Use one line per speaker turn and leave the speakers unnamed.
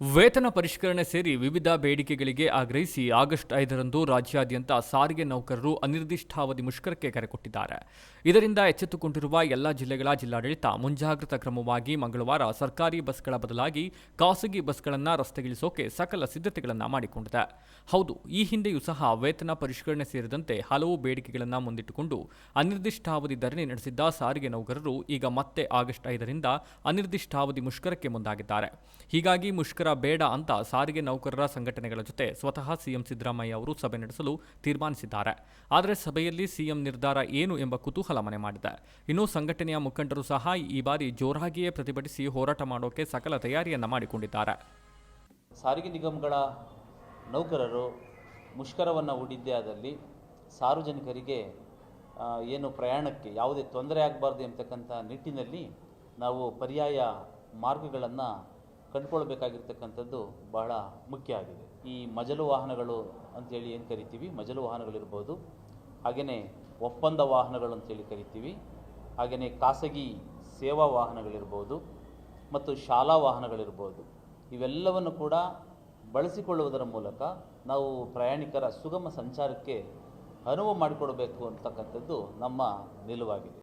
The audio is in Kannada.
ವೇತನ ಪರಿಷ್ಕರಣೆ ಸೇರಿ ವಿವಿಧ ಬೇಡಿಕೆಗಳಿಗೆ ಆಗ್ರಹಿಸಿ ಆಗಸ್ಟ್ ಐದರಂದು ರಾಜ್ಯಾದ್ಯಂತ ಸಾರಿಗೆ ನೌಕರರು ಅನಿರ್ದಿಷ್ಟಾವಧಿ ಮುಷ್ಕರಕ್ಕೆ ಕರೆ ಕೊಟ್ಟಿದ್ದಾರೆ. ಇದರಿಂದ ಎಚ್ಚೆತ್ತುಕೊಂಡಿರುವ ಎಲ್ಲ ಜಿಲ್ಲೆಗಳ ಜಿಲ್ಲಾಡಳಿತ ಮುಂಜಾಗ್ರತಾ ಕ್ರಮವಾಗಿ ಮಂಗಳವಾರ ಸರ್ಕಾರಿ ಬಸ್ಗಳ ಬದಲಾಗಿ ಖಾಸಗಿ ಬಸ್ಗಳನ್ನು ರಸ್ತೆಗಿಳಿಸೋಕೆ ಸಕಲ ಸಿದ್ಧತೆಗಳನ್ನು ಮಾಡಿಕೊಂಡಿದೆ. ಹೌದು, ಈ ಹಿಂದೆಯೂ ಸಹ ವೇತನ ಪರಿಷ್ಕರಣೆ ಸೇರಿದಂತೆ ಹಲವು ಬೇಡಿಕೆಗಳನ್ನು ಮುಂದಿಟ್ಟುಕೊಂಡು ಅನಿರ್ದಿಷ್ಟಾವಧಿ ಧರಣಿ ನಡೆಸಿದ್ದ ಸಾರಿಗೆ ನೌಕರರು ಈಗ ಮತ್ತೆ ಆಗಸ್ಟ್ ಐದರಿಂದ ಅನಿರ್ದಿಷ್ಟಾವಧಿ ಮುಷ್ಕರಕ್ಕೆ ಮುಂದಾಗಿದ್ದಾರೆ. ಹೀಗಾಗಿ ಮುಷ್ಕರ ಬೇಡ ಅಂತ ಸಾರಿಗೆ ನೌಕರರ ಸಂಘಟನೆಗಳ ಜೊತೆ ಸ್ವತಃ ಸಿಎಂ ಸಿದ್ದರಾಮಯ್ಯ ಅವರು ಸಭೆ ನಡೆಸಲು ತೀರ್ಮಾನಿಸಿದ್ದಾರೆ. ಆದರೆ ಸಭೆಯಲ್ಲಿ ಸಿಎಂ ನಿರ್ಧಾರ ಏನು ಎಂಬ ಕುತೂಹಲ ಮನೆ ಮಾಡಿದೆ. ಇನ್ನು ಸಂಘಟನೆಯ ಮುಖಂಡರು ಸಹ ಈ ಬಾರಿ ಜೋರಾಗಿಯೇ ಪ್ರತಿಭಟಿಸಿ ಹೋರಾಟ ಮಾಡೋಕೆ ಸಕಲ ತಯಾರಿಯನ್ನ ಮಾಡಿಕೊಂಡಿದ್ದಾರೆ.
ಸಾರಿಗೆ ನಿಗಮಗಳ ನೌಕರರು ಮುಷ್ಕರವನ್ನು ಹೂಡಿದ್ದೇ ಆದಲ್ಲಿ ಸಾರ್ವಜನಿಕರಿಗೆ ಏನು ಪ್ರಯಾಣಕ್ಕೆ ಯಾವುದೇ ತೊಂದರೆ ಆಗಬಾರ್ದು ಎಂಬತಕ್ಕಂಥ ನಿಟ್ಟಿನಲ್ಲಿ ನಾವು ಪರ್ಯಾಯ ಮಾರ್ಗಗಳನ್ನು ಕಂಡುಕೊಳ್ಬೇಕಾಗಿರ್ತಕ್ಕಂಥದ್ದು ಬಹಳ ಮುಖ್ಯ ಆಗಿದೆ. ಈ ಮಜಲು ವಾಹನಗಳು ಅಂತೇಳಿ ಏನು ಕರಿತೀವಿ? ಮಜಲು ವಾಹನಗಳಿರ್ಬೋದು. ಹಾಗೆಯೇ ಒಪ್ಪಂದ ವಾಹನಗಳು ಅಂತೇಳಿ ಕರಿತೀವಿ. ಹಾಗೆಯೇ ಖಾಸಗಿ ಸೇವಾ ವಾಹನಗಳಿರ್ಬೋದು ಮತ್ತು ಶಾಲಾ ವಾಹನಗಳಿರ್ಬೋದು. ಇವೆಲ್ಲವನ್ನು ಕೂಡ ಬಳಸಿಕೊಳ್ಳುವುದರ ಮೂಲಕ ನಾವು ಪ್ರಯಾಣಿಕರ ಸುಗಮ ಸಂಚಾರಕ್ಕೆ ಅನುವು ಮಾಡಿಕೊಡಬೇಕು ಅಂತಕ್ಕಂಥದ್ದು ನಮ್ಮ ನಿಲುವಾಗಿದೆ.